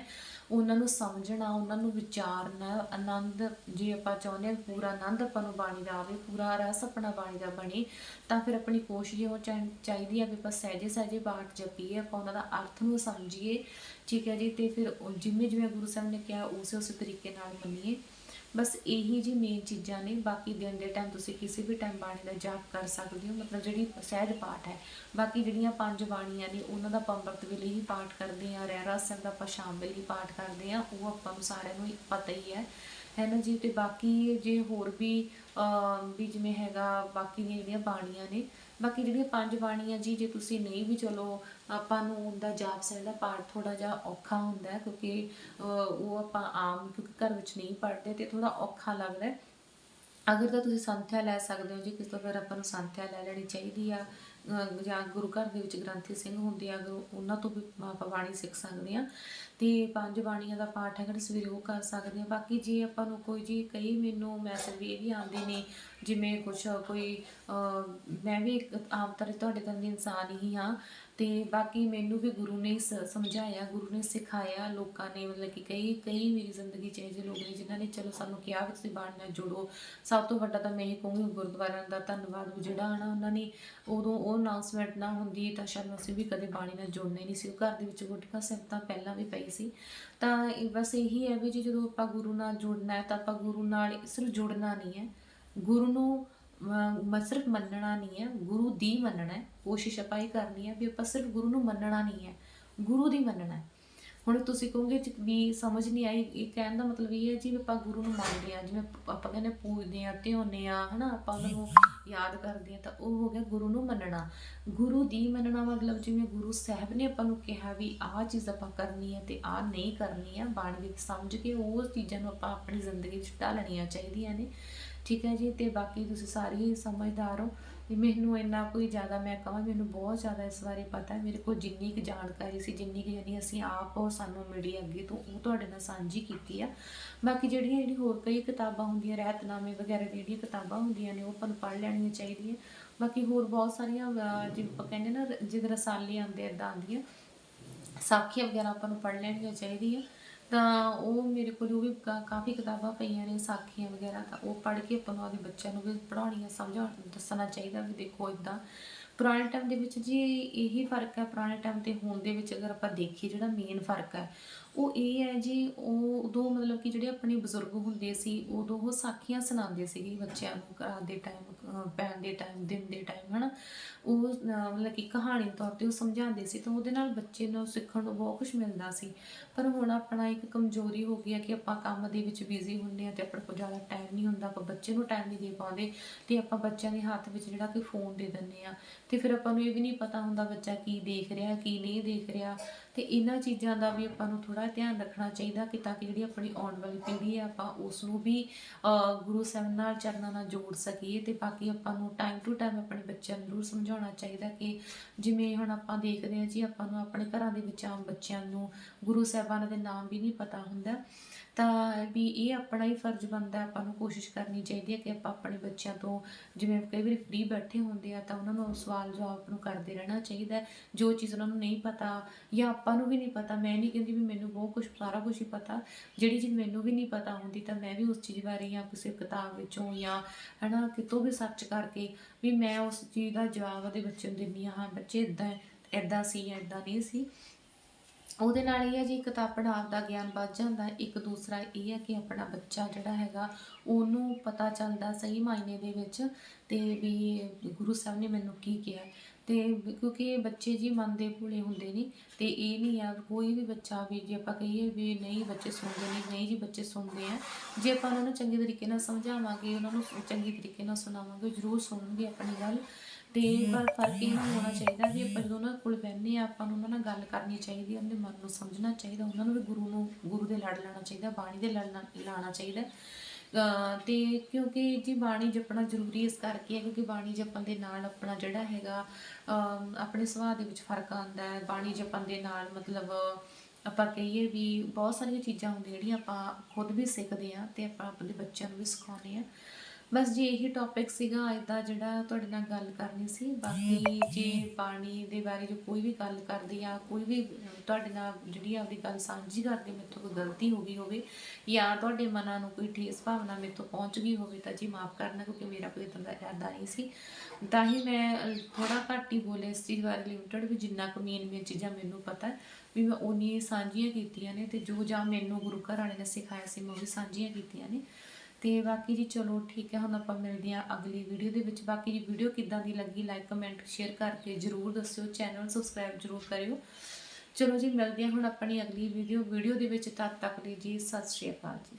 ਉਹਨਾਂ ਨੂੰ ਸਮਝਣਾ, ਉਹਨਾਂ ਨੂੰ ਵਿਚਾਰਨਾ, ਆਨੰਦ ਜੇ ਆਪਾਂ ਚਾਹੁੰਦੇ ਹਾਂ ਪੂਰਾ ਆਨੰਦ ਆਪਾਂ ਨੂੰ ਬਾਣੀ ਦਾ ਆਵੇ, ਪੂਰਾ ਰਸ ਆਪਣਾ ਬਾਣੀ ਦਾ ਬਣੇ, ਤਾਂ ਫਿਰ ਆਪਣੀ ਕੋਸ਼ਿਸ਼ ਉਹ ਚਾਹੀਦੀ ਹੈ ਵੀ ਆਪਾਂ ਸਹਿਜੇ ਸਹਿਜੇ ਬਾਟ ਜਪੀਏ, ਆਪਾਂ ਉਹਨਾਂ ਦਾ ਅਰਥ ਨੂੰ ਸਮਝੀਏ, ਠੀਕ ਹੈ ਜੀ, ਤੇ ਫਿਰ ਜਿਵੇਂ ਜਿਵੇਂ ਗੁਰੂ ਸਾਹਿਬ ਨੇ ਕਿਹਾ, ਉਸੇ ਉਸੇ ਤਰੀਕੇ ਨਾਲ ਮੰਨੀਏ। ਬਸ ਇਹੀ ਜੀ ਮੇਨ ਚੀਜ਼ਾਂ ਨੇ, ਬਾਕੀ ਦਿਨ ਦੇ ਟਾਈਮ ਤੁਸੀਂ ਕਿਸੇ ਵੀ ਟਾਈਮ ਬਾਣੀ ਦਾ ਜਾਪ ਕਰ ਸਕਦੇ ਹੋ, ਮਤਲਬ ਜਿਹੜੀ ਸਹਿਜ ਪਾਠ ਹੈ। ਬਾਕੀ ਜਿਹੜੀਆਂ ਪੰਜ ਬਾਣੀਆਂ ਨੇ, ਉਹਨਾਂ ਦਾ ਆਪਾਂ ਅੰਮ੍ਰਿਤ ਵੇਲੇ ਹੀ ਪਾਠ ਕਰਦੇ ਆ ਰਹਿਰਾਸ ਸਾਹਿਬ ਦਾ ਆਪਾਂ ਸ਼ਾਮ ਵੇਲੇ ਹੀ ਪਾਠ ਕਰਦੇ ਆ ਉਹ ਆਪਾਂ ਨੂੰ ਸਾਰਿਆਂ ਨੂੰ ਪਤਾ ਹੀ ਹੈ। ਹੈ ਨਾ ਜੀ? ਤੇ ਬਾਕੀ ਜੇ ਹੋਰ ਵੀ ਵੀ ਜਿਵੇਂ ਹੈਗਾ, ਬਾਕੀ ਦੀਆਂ ਜਿਹੜੀਆਂ ਬਾਣੀਆਂ ਨੇ ਬਾਕੀ ਜਿਹੜੀਆਂ ਪੰਜ ਬਾਣੀਆਂ ਜੀ, ਜੇ ਤੁਸੀਂ ਨਹੀਂ ਵੀ ਚਲੋ, ਆਪਾਂ ਨੂੰ ਉਹਦਾ ਜਾਪ ਸਾਹਿਬ ਦਾ ਪਾਠ ਥੋੜਾ ਜਿਹਾ ਔਖਾ ਹੁੰਦਾ ਕਿਉਂਕਿ ਉਹ ਆਪਾਂ ਆਮ ਕਿਉਂਕਿ ਘਰ ਵਿੱਚ ਨਹੀਂ ਪੜ੍ਹਦੇ ਤੇ ਥੋੜਾ ਔਖਾ ਲੱਗਦਾ ਅਗਰ ਤਾਂ ਤੁਸੀਂ ਸੰਥਿਆ ਲੈ ਸਕਦੇ ਹੋ ਜੀ, ਕਿਸੇ ਤੋਂ ਫਿਰ ਆਪਾਂ ਨੂੰ ਸੰਥਿਆ ਲੈ ਲੈਣੀ ਚਾਹੀਦੀ ਆ। ਜਾਂ ਗੁਰੂ ਘਰ ਦੇ ਵਿੱਚ ਗ੍ਰੰਥੀ ਸਿੰਘ ਹੁੰਦੇ ਆ, ਅਗਰ ਉਹਨਾਂ ਤੋਂ ਵੀ ਆਪਾਂ ਬਾਣੀ ਸਿੱਖ ਸਕਦੇ ਆ ਤੇ ਪੰਜ ਬਾਣੀਆਂ ਦਾ ਪਾਠ ਹੈ, ਜਿਹੜਾ ਸਵੇਰੇ ਉਹ ਕਰ ਸਕਦੇ ਆ ਬਾਕੀ ਜੇ ਆਪਾਂ ਨੂੰ ਕੋਈ ਜੀ ਕਈ ਮੈਨੂੰ ਮੈਸੇਜ ਵੀ ਇਹ ਵੀ ਆਉਂਦੇ ਨੇ, ਜਿਵੇਂ ਕੁਛ ਕੋਈ ਮੈਂ ਵੀ ਇੱਕ ਆਮ ਤਰ੍ਹਾਂ ਤੁਹਾਡੇ ਤਰ੍ਹਾਂ ਦੀ ਇਨਸਾਨ ਹੀ ਹਾਂ। ਤੇ ਬਾਕੀ ਮੈਨੂੰ ਵੀ ਗੁਰੂ ਨੇ ਸ- ਸਮਝਾਇਆ, ਗੁਰੂ ਨੇ ਸਿਖਾਇਆ, ਲੋਕਾਂ ਨੇ ਮਤਲਬ ਕਿ ਕਈ ਕਈ ਮੇਰੀ ਜ਼ਿੰਦਗੀ 'ਚ ਇਹੋ ਜਿਹੇ ਲੋਕ ਨੇ ਜਿਨ੍ਹਾਂ ਨੇ ਚਲੋ ਸਾਨੂੰ ਕਿਹਾ ਵੀ ਤੁਸੀਂ ਬਾਣੀ ਨਾਲ ਜੁੜੋ। ਸਭ ਤੋਂ ਵੱਡਾ ਤਾਂ ਮੈਂ ਇਹ ਕਹੂੰਗੀ ਗੁਰਦੁਆਰਿਆਂ ਦਾ ਧੰਨਵਾਦ ਵੀ ਜਿਹੜਾ ਹਨਾ ਉਹਨਾਂ ਨੇ ਉਦੋਂ ਉਹ ਅਨਾਉਂਸਮੈਂਟ ਨਾ ਹੁੰਦੀ ਤਾਂ ਸ਼ਾਇਦ ਅਸੀਂ ਵੀ ਕਦੇ ਬਾਣੀ ਨਾਲ ਜੁੜਨੇ ਨਹੀਂ ਸੀ। ਉਹ ਘਰ ਦੇ ਵਿੱਚ ਗੁਟਕਾ ਸਾਹਿਬ ਤਾਂ ਪਹਿਲਾਂ ਵੀ ਪਈ ਸੀ। ਤਾਂ ਬਸ ਇਹੀ ਹੈ ਵੀ ਜੀ ਜਦੋਂ ਆਪਾਂ ਗੁਰੂ ਨਾਲ ਜੁੜਨਾ ਹੈ ਤਾਂ ਆਪਾਂ ਗੁਰੂ ਨਾਲ ਸਿਰਫ ਜੁੜਨਾ ਨਹੀਂ ਹੈ। ਗੁਰੂ ਨੂੰ ਸਿਰਫ ਮੰਨਣਾ ਨਹੀਂ ਹੈ, ਗੁਰੂ ਦੀ ਮੰਨਣਾ ਹੈ, ਕੋਸ਼ਿਸ਼ ਆਪਾਂ ਇਹ ਕਰਨੀ ਹੈ ਵੀ ਆਪਾਂ ਸਿਰਫ ਗੁਰੂ ਨੂੰ ਮੰਨਣਾ ਨਹੀਂ ਹੈ, ਗੁਰੂ ਦੀ ਮੰਨਣਾ ਹੈ। ਹੁਣ ਤੁਸੀਂ ਕਹੋਗੇ ਵੀ ਸਮਝ ਨਹੀਂ ਆਈ, ਇਹ ਕਹਿਣ ਦਾ ਮਤਲਬ ਇਹ ਹੈ ਜੀ ਆਪਾਂ ਗੁਰੂ ਨੂੰ ਮੰਨਦੇ ਆ ਜਿਵੇਂ ਆਪਾਂ ਕਹਿੰਦੇ ਪੂਜਦੇ ਆ ਧਿਆਉਂਦੇ ਆ ਹਨਾ, ਆਪਾਂ ਉਹਨਾਂ ਨੂੰ ਯਾਦ ਕਰਦੇ ਆ ਤਾਂ ਉਹ ਹੋ ਗਿਆ ਗੁਰੂ ਨੂੰ ਮੰਨਣਾ। ਗੁਰੂ ਦੀ ਮੰਨਣਾ ਮਤਲਬ ਜਿਵੇਂ ਗੁਰੂ ਸਾਹਿਬ ਨੇ ਆਪਾਂ ਨੂੰ ਕਿਹਾ ਵੀ ਆਹ ਚੀਜ਼ ਆਪਾਂ ਕਰਨੀ ਹੈ ਤੇ ਆਹ ਨਹੀਂ ਕਰਨੀ ਹੈ, ਬਾਣੀ ਵਿੱਚ ਸਮਝ ਕੇ ਉਹ ਚੀਜ਼ਾਂ ਨੂੰ ਆਪਾਂ ਆਪਣੀ ਜ਼ਿੰਦਗੀ 'ਚ ਢਾਲਣੀਆਂ ਚਾਹੀਦੀਆਂ ਨੇ। ਠੀਕ ਹੈ ਜੀ? ਤੇ ਬਾਕੀ ਤੁਸੀਂ ਸਾਰੇ ਹੀ ਸਮਝਦਾਰ ਹੋ। ਤੇ ਮੈਨੂੰ ਇੰਨਾ ਕੋਈ ਜ਼ਿਆਦਾ ਮੈਂ ਕਹਾਂ, ਮੈਨੂੰ ਬਹੁਤ ਜ਼ਿਆਦਾ ਇਸ ਬਾਰੇ ਪਤਾ ਹੈ। ਮੇਰੇ ਕੋਲ ਜਿੰਨੀ ਕੁ ਜਾਣਕਾਰੀ ਸੀ, ਜਿੰਨੀ ਕੁ ਯਾਨੀ ਅਸੀਂ ਆਪ ਸਾਨੂੰ ਮਿਲੀ ਅੱਗੇ ਤੋਂ ਉਹ ਤੁਹਾਡੇ ਨਾਲ ਸਾਂਝੀ ਕੀਤੀ ਆ। ਬਾਕੀ ਜਿਹੜੀਆਂ ਜਿਹੜੀ ਹੋਰ ਕਈ ਕਿਤਾਬਾਂ ਹੁੰਦੀਆਂ, ਰਹਿਤਨਾਮੇ ਵਗੈਰਾ ਦੀਆਂ ਜਿਹੜੀਆਂ ਕਿਤਾਬਾਂ ਹੁੰਦੀਆਂ ਨੇ, ਉਹ ਆਪਾਂ ਨੂੰ ਪੜ੍ਹ ਲੈਣੀਆਂ ਚਾਹੀਦੀਆਂ। ਬਾਕੀ ਹੋਰ ਬਹੁਤ ਸਾਰੀਆਂ ਜਿਵੇਂ ਆਪਾਂ ਕਹਿੰਦੇ ਨਾ ਜਿਹਦੇ ਰਸਾਲੇ ਆਉਂਦੇ ਇਦਾਂ ਆਉਂਦੀਆਂ। ਸਾਖੀਆਂ ਵਗੈਰਾ ਆਪਾਂ ਨੂੰ ਪੜ੍ਹ ਲੈਣੀਆਂ ਚਾਹੀਦੀਆਂ। ਤਾਂ ਉਹ ਮੇਰੇ ਕੋਲ ਉਹ ਵੀ ਕਾ- ਕਾਫੀ ਕਿਤਾਬਾਂ ਪਈਆਂ ਨੇ, ਸਾਖੀਆਂ ਵਗੈਰਾ, ਤਾਂ ਉਹ ਪੜ੍ਹ ਕੇ ਆਪਾਂ ਨੂੰ ਆਪਦੇ ਬੱਚਿਆਂ ਨੂੰ ਵੀ ਪੜ੍ਹਾਉਣੀਆਂ ਸਮਝਾਉਣ ਦੱਸਣਾ ਚਾਹੀਦਾ ਵੀ ਦੇਖੋ ਇਦਾਂ ਪੁਰਾਣੇ ਟਾਈਮ ਦੇ ਵਿੱਚ ਜੀ ਇਹੀ ਫ਼ਰਕ ਹੈ, ਪੁਰਾਣੇ ਟਾਈਮ ਤੇ ਹੁਣ ਦੇ ਵਿੱਚ ਅਗਰ ਆਪਾਂ ਦੇਖੀਏ, ਜਿਹੜਾ ਮੇਨ ਫ਼ਰਕ ਹੈ ਉਹ ਇਹ ਹੈ ਜੀ, ਉਹ ਉਦੋਂ ਮਤਲਬ ਕਿ ਜਿਹੜੇ ਆਪਣੇ ਬਜ਼ੁਰਗ ਹੁੰਦੇ ਸੀ, ਉਦੋਂ ਉਹ ਸਾਖੀਆਂ ਸੁਣਾਉਂਦੇ ਸੀਗੇ ਬੱਚਿਆਂ ਨੂੰ ਰਾਤ ਦੇ ਟਾਈਮ ਪੈਣ ਦੇ ਟਾਈਮ ਦਿਨ ਦੇ ਟਾਈਮ ਹਨਾ। ਉਹ ਮਤਲਬ ਕਿ ਕਹਾਣੀ ਤੌਰ ਤੇ ਉਹ ਸਮਝਾਉਂਦੇ ਸੀ ਤਾਂ ਉਹਦੇ ਨਾਲ ਬੱਚੇ ਨੂੰ ਸਿੱਖਣ ਨੂੰ ਬਹੁਤ ਕੁਝ ਮਿਲਦਾ ਸੀ। ਪਰ ਹੁਣ ਆਪਣਾ ਇੱਕ ਕਮਜ਼ੋਰੀ ਹੋ ਗਈ ਹੈ ਕਿ ਆਪਾਂ ਕੰਮ ਦੇ ਵਿੱਚ ਬਿਜ਼ੀ ਹੁੰਦੇ ਆ ਤੇ ਆਪਣੇ ਕੋਲ ਜ਼ਿਆਦਾ ਟਾਈਮ ਨਹੀਂ ਹੁੰਦਾ, ਆਪਾਂ ਬੱਚੇ ਨੂੰ ਟਾਈਮ ਨਹੀਂ ਦੇ ਪਾਉਂਦੇ ਤੇ ਆਪਾਂ ਬੱਚਿਆਂ ਦੇ ਹੱਥ ਵਿੱਚ ਜਿਹੜਾ ਕਿ ਫੋਨ ਦੇ ਦਿੰਦੇ ਆ ਤੇ ਫਿਰ ਆਪਾਂ ਨੂੰ ਇਹ ਵੀ ਨਹੀਂ ਪਤਾ ਹੁੰਦਾ ਬੱਚਾ ਕੀ ਦੇਖ ਰਿਹਾ, ਕੀ ਨਹੀਂ ਦੇਖ ਰਿਹਾ। ਤੇ ਇਹਨਾਂ ਚੀਜ਼ਾਂ ਦਾ ਵੀ ਆਪਾਂ ਨੂੰ ਥੋੜਾ ਧਿਆਨ ਰੱਖਣਾ ਚਾਹੀਦਾ ਕਿ ਤਾਂ ਕਿ ਜਿਹੜੀ ਆਪਣੀ ਆਉਣ ਵਾਲੀ ਪੀੜ੍ਹੀ ਹੈ, ਆਪਾਂ ਉਸ ਨੂੰ ਵੀ ਗੁਰੂ ਸਾਹਿਬ ਨਾਲ ਚਰਨਾਂ ਨਾਲ ਜੋੜ ਸਕੀਏ ਤੇ ਬਾਕੀ ਆਪਾਂ ਨੂੰ ਟਾਈਮ ਟੂ ਟਾਈਮ ਆਪਣੇ ਬੱਚਿਆਂ ਨੂੰ ਜ਼ਰੂਰ ਸਮਝਾਉਣਾ ਚਾਹੀਦਾ ਕਿ ਜਿਵੇਂ ਹੁਣ ਆਪਾਂ ਦੇਖਦੇ ਹਾਂ ਜੀ, ਆਪਾਂ ਨੂੰ ਆਪਣੇ ਘਰਾਂ ਦੇ ਵਿੱਚ ਆਮ ਬੱਚਿਆਂ ਨੂੰ ਗੁਰੂ ਸਾਹਿਬਾਨ ਦੇ ਨਾਮ ਵੀ ਨਹੀਂ ਪਤਾ ਹੁੰਦਾ। ਤਾਂ ਵੀ ਇਹ ਆਪਣਾ ਹੀ ਫਰਜ਼ ਬਣਦਾ ਆਪਾਂ ਨੂੰ ਕੋਸ਼ਿਸ਼ ਕਰਨੀ ਚਾਹੀਦੀ ਹੈ ਕਿ ਆਪਾਂ ਆਪਣੇ ਬੱਚਿਆਂ ਤੋਂ ਜਿਵੇਂ ਕਈ ਵਾਰੀ ਫ੍ਰੀ ਬੈਠੇ ਹੁੰਦੇ ਆ ਤਾਂ ਉਹਨਾਂ ਨੂੰ ਸਵਾਲ ਜਵਾਬ ਨੂੰ ਕਰਦੇ ਰਹਿਣਾ ਚਾਹੀਦਾ ਜੋ ਚੀਜ਼ ਉਹਨਾਂ ਨੂੰ ਨਹੀਂ ਪਤਾ ਜਾਂ ਆਪਾਂ ਨੂੰ ਵੀ ਨਹੀਂ ਪਤਾ, ਮੈਂ ਨਹੀਂ ਕਹਿੰਦੀ ਵੀ ਮੈਨੂੰ ਬਹੁਤ ਕੁਝ ਸਾਰਾ ਕੁਝ ਹੀ ਪਤਾ। ਜਿਹੜੀ ਚੀਜ਼ ਮੈਨੂੰ ਵੀ ਨਹੀਂ ਪਤਾ ਹੁੰਦੀ ਤਾਂ ਮੈਂ ਵੀ ਉਸ ਚੀਜ਼ ਬਾਰੇ ਜਾਂ ਕਿਸੇ ਕਿਤਾਬ ਵਿੱਚੋਂ ਜਾਂ ਹਨਾ ਕਿਤੋਂ ਵੀ ਸਰਚ ਕਰਕੇ ਵੀ ਮੈਂ ਉਸ ਚੀਜ਼ ਦਾ ਜਵਾਬ ਉਹਦੇ ਬੱਚੇ ਨੂੰ ਦਿੰਦੀ ਹਾਂ ਹਾਂ ਬੱਚੇ ਇਦਾਂ ਇਦਾਂ ਸੀ ਜਾਂ ਇਦਾਂ ਨਹੀਂ ਸੀ। ਉਹਦੇ ਨਾਲ ਇਹ ਹੈ ਜੀ, ਇੱਕ ਤਾਂ ਆਪਣਾ ਆਪ ਦਾ ਗਿਆਨ ਵੱਧ ਜਾਂਦਾ, ਇੱਕ ਦੂਸਰਾ ਇਹ ਹੈ ਕਿ ਆਪਣਾ ਬੱਚਾ ਜਿਹੜਾ ਹੈਗਾ, ਉਹਨੂੰ ਪਤਾ ਚੱਲਦਾ ਸਹੀ ਮਾਇਨੇ ਦੇ ਵਿੱਚ ਤੇ ਵੀ ਗੁਰੂ ਸਾਹਿਬ ਨੇ ਮੈਨੂੰ ਕੀ ਕਿਹਾ। ਤੇ ਕਿਉਂਕਿ ਬੱਚੇ ਜੀ ਮਨ ਦੇ ਭੋਲੇ ਹੁੰਦੇ ਨੇ ਤੇ ਇਹ ਨਹੀਂ ਆ ਕੋਈ ਵੀ ਬੱਚਾ ਵੀ, ਜੇ ਆਪਾਂ ਕਹੀਏ ਵੀ ਨਹੀਂ ਬੱਚੇ ਸੁਣਦੇ ਨਹੀਂ ਨਹੀਂ ਜੀ ਬੱਚੇ ਸੁਣਦੇ ਆ, ਜੇ ਆਪਾਂ ਉਹਨਾਂ ਨੂੰ ਚੰਗੇ ਤਰੀਕੇ ਨਾਲ ਸਮਝਾਵਾਂਗੇ, ਉਹਨਾਂ ਨੂੰ ਚੰਗੇ ਤਰੀਕੇ ਨਾਲ ਸੁਣਾਵਾਂਗੇ ਜ਼ਰੂਰ ਸੁਣਨਗੇ ਆਪਣੀ ਗੱਲ। ਤੇ ਪਰ ਫ਼ਰਕ ਇਹ ਹੋਣਾ ਚਾਹੀਦਾ ਵੀ ਆਪਾਂ ਜਦੋਂ ਉਹਨਾਂ ਕੋਲ ਬਹਿੰਦੇ ਆ ਆਪਾਂ ਨੂੰ ਉਹਨਾਂ ਨਾਲ ਗੱਲ ਕਰਨੀ ਚਾਹੀਦੀ ਹੈ ਉਹਦੇ ਮਨ ਨੂੰ ਸਮਝਣਾ ਚਾਹੀਦਾ, ਉਹਨਾਂ ਨੂੰ ਵੀ ਗੁਰੂ ਨੂੰ, ਗੁਰੂ ਦੇ ਲੜ ਲੈਣਾ ਚਾਹੀਦਾ, ਬਾਣੀ ਦੇ ਲੜ ਲਾ- ਲਾਣਾ ਚਾਹੀਦਾ। ਅਹ ਤੇ ਕਿਉਂਕਿ ਜੀ ਬਾਣੀ ਜਪਣਾ ਜ਼ਰੂਰੀ ਇਸ ਕਰਕੇ ਹੈ ਕਿਉਂਕਿ ਬਾਣੀ ਜਪਣ ਦੇ ਨਾਲ ਆਪਣਾ ਜਿਹੜਾ ਹੈਗਾ ਆਪਣੇ ਸੁਭਾਅ ਦੇ ਵਿੱਚ ਫ਼ਰਕ ਆਉਂਦਾ ਹੈ। ਬਾਣੀ ਜਪਣ ਦੇ ਨਾਲ ਮਤਲਬ ਆਪਾਂ ਕਹੀਏ ਵੀ ਬਹੁਤ ਸਾਰੀਆਂ ਚੀਜ਼ਾਂ ਹੁੰਦੀਆਂ ਜਿਹੜੀਆਂ ਆਪਾਂ ਖੁਦ ਵੀ ਸਿੱਖਦੇ ਆ ਤੇ ਆਪਾਂ ਆਪਣੇ ਬੱਚਿਆਂ ਨੂੰ ਵੀ ਸਿਖਾਉਂਦੇ ਆ ਬਸ ਜੀ ਇਹੀ ਟੌਪਿਕ ਸੀਗਾ ਅੱਜ ਦਾ ਜਿਹੜਾ ਤੁਹਾਡੇ ਨਾਲ ਗੱਲ ਕਰਨੀ ਸੀ ਬਾਕੀ ਜੇ ਪਾਣੀ ਦੇ ਬਾਰੇ ਜੋ ਕੋਈ ਵੀ ਗੱਲ ਕਰਦੀ ਆ ਕੋਈ ਵੀ ਤੁਹਾਡੇ ਨਾਲ ਜਿਹੜੀ ਆਪਦੀ ਗੱਲ ਸਾਂਝੀ ਕਰਦੀ ਤੋਂ ਕੋਈ ਗਲਤੀ ਹੋ ਗਈ ਹੋਵੇ ਜਾਂ ਤੁਹਾਡੇ ਮਨਾਂ ਨੂੰ ਕੋਈ ਠੇਸ ਭਾਵਨਾ ਤੋਂ ਪਹੁੰਚ ਗਈ ਹੋਵੇ ਤਾਂ ਜੀ ਮਾਫ ਕਰਨਾ ਕਿਉਂਕਿ ਮੇਰਾ ਕੋਈ ਇਦਾਂ ਦਾ ਇਰਾਦਾ ਨਹੀਂ ਸੀ। ਤਾਂ ਹੀ ਮੈਂ ਥੋੜਾ ਘੱਟ ਹੀ ਬੋਲੇ ਇਸ ਚੀਜ਼ ਬਾਰੇ ਲਿਮਟਡ ਵੀ ਜਿੰਨਾ ਕੁ ਮੇਨ ਮੇਨ ਚੀਜ਼ਾਂ ਮੈਨੂੰ ਪਤਾ ਵੀ ਮੈਂ ਉਨੀ ਸਾਂਝੀਆਂ ਕੀਤੀਆਂ ਨੇ ਤੇ ਜੋ ਜਾਂ ਮੈਨੂੰ ਗੁਰੂ ਘਰ ਵਾਲੇ ਨੇ ਸਿਖਾਇਆ ਸੀ ਮੈਂ ਉਹ ਵੀ ਸਾਂਝੀਆਂ ਕੀਤੀਆਂ ਨੇ। ਤੇ ਬਾਕੀ ਜੀ ਚਲੋ ਠੀਕ ਹੈ, ਹੁਣ ਆਪਾਂ ਮਿਲਦੇ ਹਾਂ ਅਗਲੀ ਵੀਡੀਓ ਦੇ ਵਿੱਚ। ਬਾਕੀ ਜੀ ਵੀਡੀਓ ਕਿੱਦਾਂ ਦੀ ਲੱਗੀ ਲਾਈਕ ਕਮੈਂਟ ਸ਼ੇਅਰ ਕਰਕੇ ਜਰੂਰ ਦੱਸਿਓ। ਚੈਨਲ ਸਬਸਕ੍ਰਾਈਬ ਜਰੂਰ ਕਰਿਓ। ਚਲੋ ਜੀ, ਮਿਲਦੇ ਹਾਂ ਹੁਣ ਆਪਣੀ ਅਗਲੀ ਵੀਡੀਓ ਵੀਡੀਓ ਦੇ ਵਿੱਚ ਤਦ ਤੱਕ ਲਈ ਜੀ, ਸਤਿ ਸ਼੍ਰੀ ਅਕਾਲ ਜੀ।